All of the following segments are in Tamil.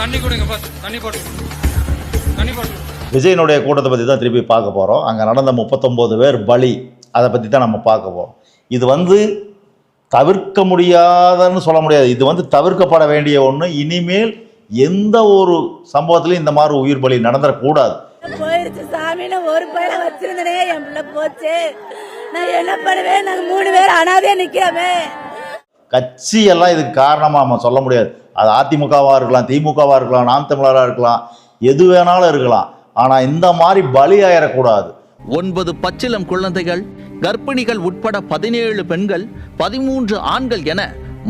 தண்ணி கொடுங்க பா தண்ணி போட்டு. தண்ணி போட்டு. விஜயனுடைய கூட்டத்தை பற்றி தான் திருப்பி பார்க்க போகிறோம் அங்கே நடந்த முப்பத்தொம்போது பேர் பலி. அதை பற்றி தான் நம்ம பார்க்க போகிறோம் இது வந்து தவிர்க்க முடியாதன்னு சொல்ல முடியாது. இது வந்து தவிர்க்கப்பட வேண்டிய ஒன்று இனிமேல் எந்த ஒரு சம்பவத்திலையும் இந்த மாதிரி உயிர் பலி நடந்துடக்கூடாது போயிருச்சு சாமின்னு ஒரு பையனை வச்சிருந்தனே. என் பிள்ளை போச்சு. நான் என்ன பண்ணுவேன்? நாங்க மூணு பேர் அனாதையா நிக்கிறோமே. கட்சி எல்லாம் இதுக்கு காரணமாக நம்ம சொல்ல முடியாது. அது அதிமுகவாக இருக்கலாம் திமுகவாக இருக்கலாம் நாம் தமிழராக இருக்கலாம் எது வேணாலும் இருக்கலாம். ஆனால் இந்த மாதிரி பலி ஆயிடக்கூடாது ஒன்பது பச்சிலம் குழந்தைகள் கர்ப்பிணிகள் உட்பட பதினேழு பெண்கள் பதிமூன்று ஆண்கள் என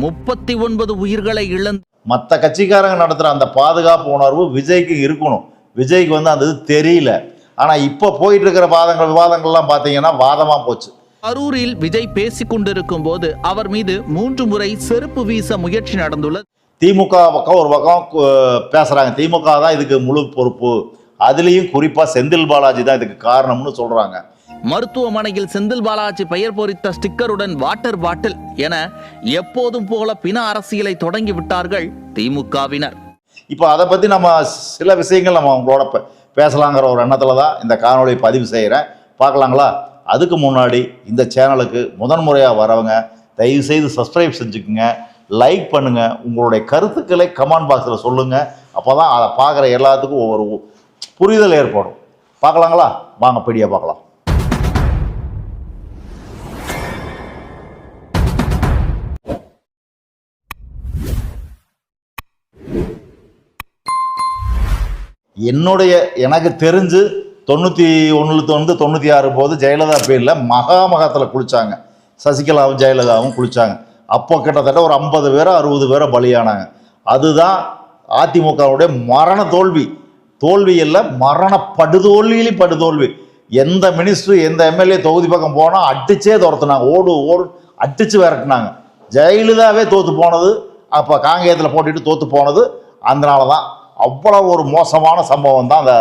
முப்பத்தி ஒன்பது உயிர்களை இழந்து மற்ற கட்சிக்காரங்க நடத்துகிற அந்த பாதுகாப்பு உணர்வு விஜய்க்கு இருக்கணும். விஜய்க்கு வந்து அந்த இது தெரியல. ஆனால் இப்போ போயிட்டு இருக்கிற வாதங்கள் விவாதங்கள்லாம் பார்த்தீங்கன்னா வாதமாக போச்சு. அரூரில் விஜய் பேசிக் கொண்டிருக்கும் போது அவர் மீது மூன்று முறை செருப்பு வீச முயற்சி நடந்துள்ளது. திமுக பக்கம் ஒரு பக்கம் கு- பேசுறாங்க. திமுக தான் இதுக்கு முழு பொறுப்பு. அதுலேயும் குறிப்பாக செந்தில் பாலாஜி தான் இதுக்கு காரணம்னு சொல்றாங்க. மருத்துவமனையில் செந்தில் பாலாஜி பெயர் பொறித்த ஸ்டிக்கருடன் வாட்டர் பாட்டில் என எப்போதும் போல பின அரசியலை தொடங்கி விட்டார்கள் திமுகவினர். இப்போ அதை பற்றி நம்ம சில விஷயங்கள் நம்ம அவங்களோட பேசலாங்கிற ஒரு எண்ணத்தில் தான் இந்த காணொளி பதிவு செய்கிறேன் பார்க்கலாங்களா? அதுக்கு முன்னாடி இந்த சேனலுக்கு முதன் முறையாக வரவங்க தயவு செய்து சப்ஸ்கிரைப் செஞ்சுக்குங்க. லைக் பண்ணுங்கள் உங்களுடைய கருத்துக்களை கமெண்ட் பாக்ஸில் சொல்லுங்கள் அப்போ தான் அதை பார்க்குற எல்லாத்துக்கும் ஒவ்வொரு புரிதல் ஏற்படும். பார்க்கலாங்களா? வாங்க பெடியாக பார்க்கலாம். என்னுடைய எனக்கு தெரிஞ்சு தொண்ணூற்றி ஒன்றில் வந்து தொண்ணூற்றி ஆறு போது ஜெயலலிதா பேரில் மகாமகத்தில் குளித்தாங்க சசிகலாவும் ஜெயலலிதாவும் குளித்தாங்க அப்போ கிட்டத்தட்ட ஒரு ஐம்பது பேரோ அறுபது பேரோ பலியானாங்க. அதுதான் அதிமுகவுடைய மரண தோல்வி. தோல்வி இல்லை மரண படுதோல்வியிலும் படுதோல்வி. எந்த மினிஸ்டர் எந்த எம்எல்ஏ தொகுதி பக்கம் போனால் அடிச்சே துரத்துனாங்க. ஓடு ஓடு அடிச்சு விரட்டினாங்க. ஜெயலலிதாவே தோத்து போனது. அப்போ காங்கேயத்தில் போட்டுட்டு தோத்து போனது. அதனால தான் அவ்வளோ ஒரு மோசமான சம்பவம் தான் அந்த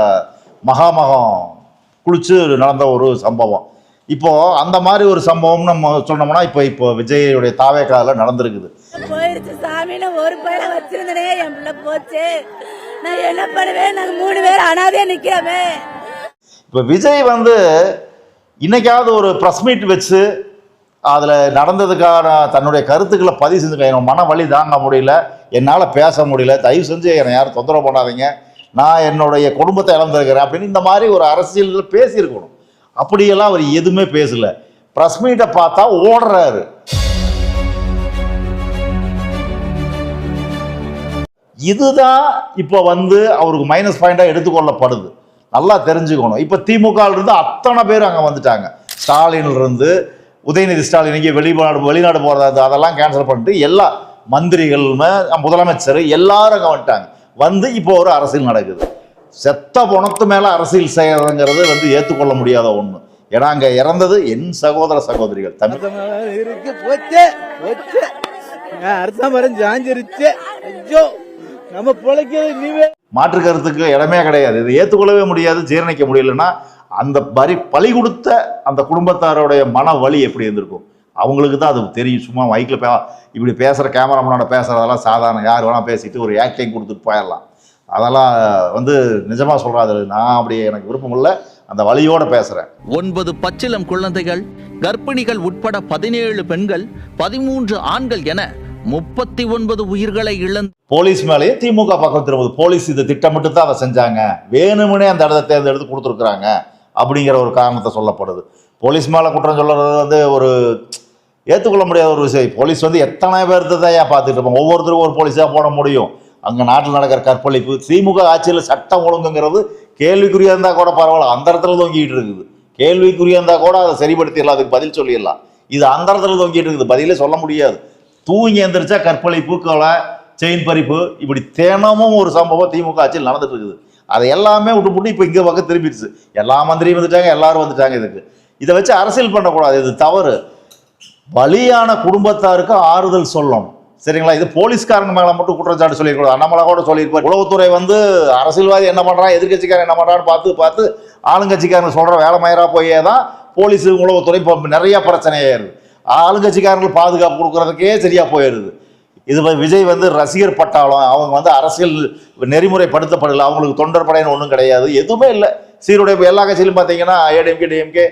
மகாமகம் குளிச்சு நடந்த ஒரு சம்பவம். இப்போ அந்த மாதிரி ஒரு சம்பவம் நம்ம சொன்னோம்னா இப்போ இப்போ விஜயுடைய தாவேக்கால நடந்திருக்குது. போயிருச்சு சாமின்னு ஒரு பையனை வச்சிருந்தனே என் பிள்ளை போச்சு. நான் என்ன பண்ணுவேன்? நாங்க மூணு பேர் அனாதையா நிக்கிறோமே. இப்போ விஜய் வந்து இன்னைக்காவது ஒரு ப்ரெஸ் மீட் வச்சு அதில் நடந்ததுக்கான தன்னுடைய கருத்துக்களை பதிவு செஞ்சுக்க எனக்கு மன வலி தாங்க முடியல. என்னால் பேச முடியல. தயவு செஞ்சு என்னை யாரும் தொந்தரவு பண்ணாதீங்க. நான் என்னுடைய குடும்பத்தை இழந்திருக்கிறேன் அப்படின்னு இந்த மாதிரி ஒரு அரசியலில் பேசியிருக்கணும். அப்படியெல்லாம் அவர் எதுவுமே பேசல. ப்ரெஸ் மீட்டை பார்த்தா ஓடுறாரு. இதுதான் இப்போ வந்து அவருக்கு மைனஸ் பாயிண்டாக எடுத்துக்கொள்ளப்படுது நல்லா தெரிஞ்சுக்கணும். இப்போ திமுக இருந்து அத்தனை பேர் அங்கே வந்துட்டாங்க. ஸ்டாலின்ல இருந்து உதயநிதி ஸ்டாலின் இங்கே வெளிநாடு வெளிநாடு போகிறது அதெல்லாம் கேன்சல் பண்ணிட்டு எல்லா மந்திரிகள் முதலமைச்சர் எல்லாரும் அங்கே வந்துட்டாங்க. வந்து இப்போ ஒரு அரசியல் நடக்குது. செத்த பணத்து மேலே அரசியல் செய்யறதுங்கிறது வந்து ஏற்றுக்கொள்ள முடியாத ஒன்று ஏன்னா அங்கே இறந்தது என் சகோதர சகோதரிகள். தமிழ். நம்ம பிழைக்கிறது நீவே மாற்று கருத்துக்கு இடமே கிடையாது. இதை ஏற்றுக்கொள்ளவே முடியாது ஜீரணிக்க முடியலன்னா அந்த பரி பலி கொடுத்த அந்த குடும்பத்தாரோடைய மன வலி எப்படி இருந்திருக்கும்? அவங்களுக்கு தான் அது தெரியும். சும்மா மைக்கில் பே இப்படி பேசுகிற கேமராமேனோட பேசுகிறதெல்லாம் சாதாரண யார் வேணால் பேசிட்டு ஒரு ஆக்டிங் கொடுத்துட்டு போயிடலாம். அதெல்லாம் வந்து நிஜமாக சொல்கிறாது நான் அப்படி எனக்கு விருப்பம் இல்லை. அந்த வலியோடு பேசுகிறேன் ஒன்பது பச்சிலம் குழந்தைகள் கர்ப்பிணிகள் உட்பட பதினேழு பெண்கள் பதிமூன்று ஆண்கள் என முப்பத்தி ஒன்பது உயிர்களை இழந்து போலீஸ் மேலேயே திமுக பக்கம் திரும்புது. போலீஸ் இதை திட்டமிட்டு தான் அதை செஞ்சாங்க. வேணுமுனே அந்த இடத்த தேர்ந்தெடுத்து கொடுத்துருக்குறாங்க அப்படிங்கிற ஒரு காரணத்தை சொல்லப்படுது. போலீஸ் மேலே குற்றம் சொல்றது வந்து ஒரு ஏற்றுக்கொள்ள முடியாத ஒரு விஷயம். போலீஸ் வந்து எத்தனை பேர்த்து தான் ஏன் பார்த்துட்டு இருப்பாங்க. ஒவ்வொருத்தருக்கும் ஒரு போலீஸாக போட முடியும். அங்கே நாட்டில் நடக்கிற கற்பழிப்பு திமுக ஆட்சியில் சட்டம் ஒழுங்குங்கிறது கேள்விக்குறியாக இருந்தால் கூட பரவாயில்ல அந்த இடத்துல தொங்கிட்டு இருக்குது. கேள்விக்குறியாக இருந்தால் கூட அதை சரிப்படுத்திடலாம் அதுக்கு பதில் சொல்லிடலாம். இது அந்த இடத்துல தொங்கிட்டு இருக்குது பதிலே சொல்ல முடியாது. தூங்கி எந்திரிச்சா கற்பழிப்பு கொலை செயின் பறிப்பு இப்படி தினமும் ஒரு சம்பவம் திமுக ஆட்சியில் நடந்துட்டு இருக்குது. அதை எல்லாமே விட்டு போட்டு இப்போ இங்கே பக்கம் திரும்பிடுச்சு. எல்லா மந்திரியும் வந்துட்டாங்க எல்லாரும் வந்துட்டாங்க இதுக்கு. இதை வச்சு அரசியல் பண்ணக்கூடாது இது தவறு. பலியான குடும்பத்தாருக்கு ஆறுதல் சொல்லணும். சரிங்களா? இது போலீஸ்காரங்க மேலே மட்டும் குற்றச்சாட்டு சொல்லியிருக்கூடாது அண்ணாமலை கூட சொல்லியிருப்பார். உளவுத்துறை வந்து அரசியல்வாதி என்ன பண்ணுறான் எதிர்கட்சிக்காரன் என்ன பண்ணுறான்னு பார்த்து பார்த்து ஆளுங்கட்சிக்காரங்க சொல்கிற வேலை மயிரா போயே தான் போலீஸு உளவுத்துறை இப்போ நிறைய பிரச்சனையாயிருது ஆளுங்கட்சிக்காரங்களுக்கு பாதுகாப்பு கொடுக்கறதுக்கே சரியாக போயிடுது இது விஜய் வந்து ரசிகர் பட்டாளம். அவங்க வந்து அரசியல் நெறிமுறைப்படுத்தப்படலை. அவங்களுக்கு தொண்டர்படையின்னு ஒன்றும் கிடையாது. எதுவுமே இல்லை. சீருடைய எல்லா கட்சியிலும் பார்த்தீங்கன்னா ஏடிஎம்கே டிஎம்கே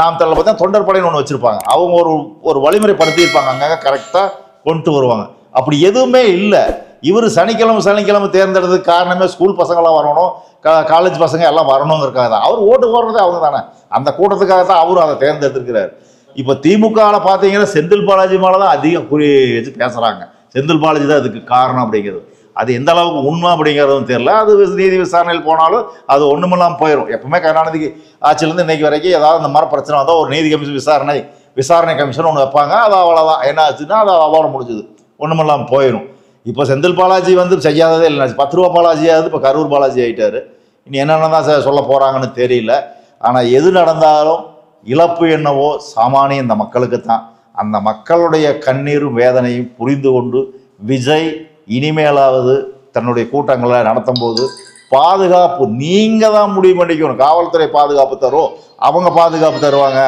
நாம் தரல பார்த்தா தொண்டர்படைன்னு ஒன்று வச்சுருப்பாங்க. அவங்க ஒரு ஒரு வழிமுறைப்படுத்தியிருப்பாங்க. அங்கங்கே கரெக்டாக கொண்டு வருவாங்க. அப்படி எதுவுமே இல்லை. இவர் சனிக்கிழமை சனிக்கிழமை தேர்ந்தெடுத்ததுக்கு காரணமே ஸ்கூல் பசங்களாம் வரணும். கா காலேஜ் பசங்க எல்லாம் வரணுங்கிறக்காக தான். அவர் ஓட்டு போடுறதே அவங்க தானே. அந்த கூட்டத்துக்காக தான் அவரும் அதை தேர்ந்தெடுத்திருக்கிறார். இப்போ திமுகவில் பார்த்தீங்கன்னா செந்தில் பாலாஜி மேலே தான் அதிகம் குறி வச்சு பேசுகிறாங்க செந்தில் பாலாஜி தான் அதுக்கு காரணம் அப்படிங்கிறது. அது எந்த அளவுக்கு உண்மை அப்படிங்கிறதும் தெரியல. அது நீதி விசாரணையில் போனாலும் அது ஒன்றுமெல்லாம் போயிடும் எப்பவுமே கருணாநிதிக்கு ஆட்சியிலேருந்து இன்னைக்கு வரைக்கும் ஏதாவது இந்த மாதிரி பிரச்சனை வந்தால் ஒரு நீதி கமிஷன் விசாரணை விசாரணை கமிஷன் ஒன்று வைப்பாங்க. அது அவ்வளோதான் என்ன ஆச்சுன்னா அது அவ்வளோ முடிஞ்சுது. ஒன்றுமில்லாமல் போயிடும் இப்போ செந்தில் பாலாஜி வந்து செய்யாததே இல்லை. பத்து ரூபா பாலாஜியாவது இப்போ கரூர் பாலாஜி ஆகிட்டார் இனி என்னென்ன தான் சார் சொல்ல போகிறாங்கன்னு தெரியல. ஆனால் எது நடந்தாலும் இழப்பு என்னவோ சாமானிய இந்த மக்களுக்கு தான் அந்த மக்களுடைய கண்ணீரும் வேதனையும் புரிந்து கொண்டு விஜய் இனிமேலாவது தன்னுடைய கூட்டங்களை நடத்தும் போது பாதுகாப்பு நீங்கள் தான் முடிவு பண்ணிக்கணும். காவல்துறை பாதுகாப்பு தரும் அவங்க பாதுகாப்பு தருவாங்க.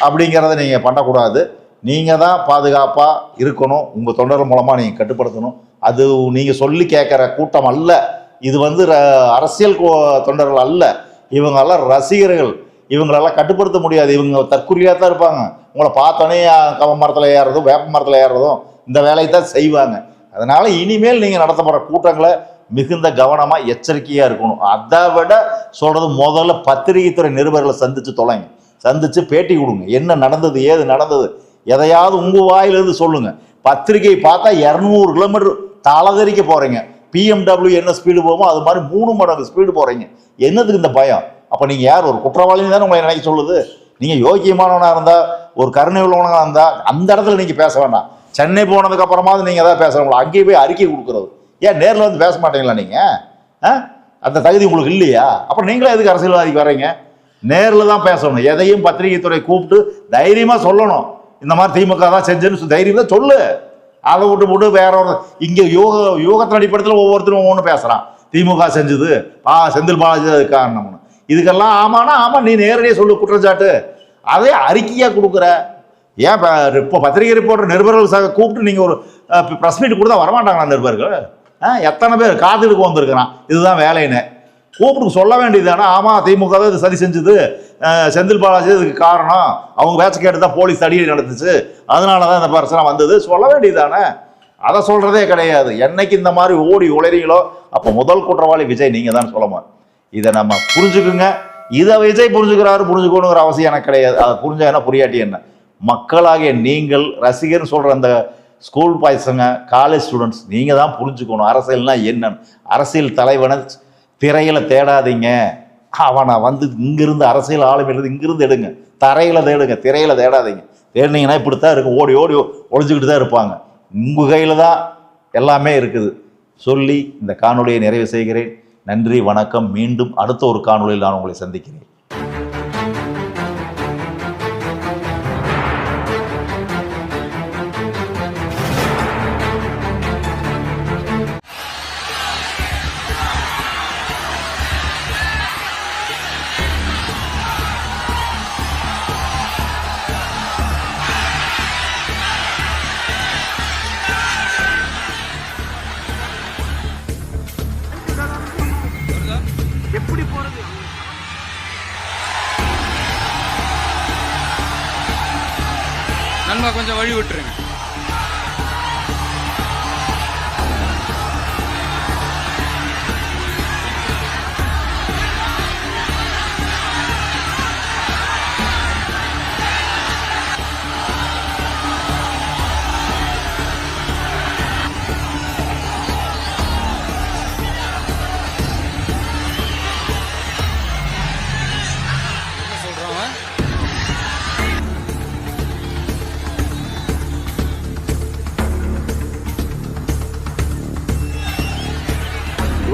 அப்படிங்கிறத நீங்கள் பண்ணக்கூடாது. நீங்கள் தான் பாதுகாப்பாக இருக்கணும். உங்கள் தொண்டர்கள் மூலமாக நீங்கள் கட்டுப்படுத்தணும். அது நீங்கள் சொல்லி கேட்குற கூட்டம் அல்ல. இது வந்து ர- அரசியல் கோ- தொண்டர்கள் அல்ல. இவங்கெல்லாம் ரசிகர்கள். இவங்களெல்லாம் கட்டுப்படுத்த முடியாது. இவங்க தற்குறியாக தான் இருப்பாங்க. உங்களை பார்த்தோன்னே கவ மரத்தில் ஏறுறதும் வேப்ப மரத்தில் ஏறுறதும் இந்த வேலையை தான் செய்வாங்க. அதனால் இனிமேல் நீங்கள் நடத்தப்படுற கூட்டங்களை மிகுந்த கவனமாக எச்சரிக்கையாக இருக்கணும். அதை விட சொல்கிறது முதல்ல பத்திரிகைத்துறை நிருபர்களை சந்தித்து தொலைங்க. சந்தித்து பேட்டி கொடுங்க. என்ன நடந்தது ஏது நடந்தது? எதையாவது உங்கள் வாயிலிருந்து சொல்லுங்கள் பத்திரிகை பார்த்தா இரநூறு கிலோமீட்டர் தலதறிக்க போகிறீங்க பிஎம்டபிள்யூ என்ன ஸ்பீடு போகுமோ அது மாதிரி மூணு மடங்கு ஸ்பீடு போகிறீங்க என்னதுக்கு இந்த பயம்? அப்போ நீங்கள் யார்? ஒரு குற்றவாளின்னு தானே உங்களை நினைக்க சொல்லுது. நீங்கள் யோக்கியமானவனாக இருந்தால் ஒரு கருணை உள்ளவனாக இருந்தால் அந்த இடத்துல நீங்கள் பேச வேண்டாம். சென்னை போனதுக்கப்புறமாவது நீங்கள் எதாவது பேசுகிறவங்களா அங்கேயே போய் அறிக்கை கொடுக்குறது. ஏன் நேரில் வந்து பேச மாட்டீங்களா நீங்கள் ஆ? அந்த தகுதி உங்களுக்கு இல்லையா? அப்புறம் நீங்களே எதுக்கு அரசியல்வாதிக்கு வர்றீங்க? நேரில் தான் பேசணும். எதையும் பத்திரிகை துறை கூப்பிட்டு தைரியமாக சொல்லணும். இந்த மாதிரி திமுக தான் செஞ்சுன்னு தைரியம் தான் சொல்லு. அதை விட்டு விட்டு வேற ஒரு இங்கே யோக யோகத்தின் அடிப்படையில் ஒவ்வொருத்தரும் ஒவ்வொன்று பேசுகிறான் திமுக செஞ்சது. பா செந்தில் பாலாஜி அது காரணம்னு. இதுக்கெல்லாம் ஆமானா ஆமாம் நீ நேரடியாக சொல்லு குற்றச்சாட்டு அதே அறிக்கையாக கொடுக்குற. ஏன் இப்போ பத்திரிகை ரிப்போர்ட்டர் நிருபர்கள் சக கூப்பிட்டு நீங்கள் ஒரு ப்ரெஸ் மீட் கொடுத்தா வரமாட்டாங்களா நிருபர்கள்? ஆ எத்தனை பேர் காத்துக்கு வந்திருக்கிறான். இதுதான் வேலைன்னு. கூப்பிட்டு சொல்ல வேண்டியது ஆனால் ஆமாம் திமுக தான் இது சரி செஞ்சது. செந்தில் பாலாஜி இதுக்கு காரணம். அவங்க பேச்ச கேட்டு தான் போலீஸ் தடியடி நடந்துச்சு. அதனால தான் இந்த பிரச்சனை வந்தது. சொல்ல வேண்டியதானே அதை சொல்கிறதே கிடையாது. என்னைக்கு இந்த மாதிரி ஓடி உளறீங்களோ அப்போ முதல் குற்றவாளி விஜய் நீங்கள் தான் சொல்லமா இதை நம்ம புரிஞ்சுக்குங்க. இதை விஜய் புரிஞ்சுக்கிறாரு புரிஞ்சுக்கணுங்கிற அவசியம் எனக்கு கிடையாது. அதை புரிஞ்சா என்ன புரியாட்டி என்ன? மக்களாகிய நீங்கள் ரசிகர்னு சொல்கிற அந்த ஸ்கூல் பசங்க காலேஜ் ஸ்டூடெண்ட்ஸ் நீங்கள் தான் புரிஞ்சுக்கணும். அரசியல்னால் என்னன்னு. அரசியல் தலைவனை திரையில் தேடாதீங்க. அவனை வந்து இங்கிருந்து அரசியல் ஆளுமையிலிருந்து இங்கிருந்து எடுங்க. தரையில் தேடுங்க திரையில் தேடாதீங்க. தேடினீங்கன்னா இப்படி தான் இருக்கும் ஓடி ஓடி ஒழிஞ்சுக்கிட்டு தான் இருப்பாங்க. உங்கள் கையில் தான் எல்லாமே இருக்குது. சொல்லி இந்த காணொலியை நிறைவு செய்கிறேன். நன்றி வணக்கம். மீண்டும் அடுத்த ஒரு காணொளியில் நான் உங்களை சந்திக்கிறேன். கொஞ்சம் வழி விட்டுருங்க.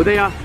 对呀。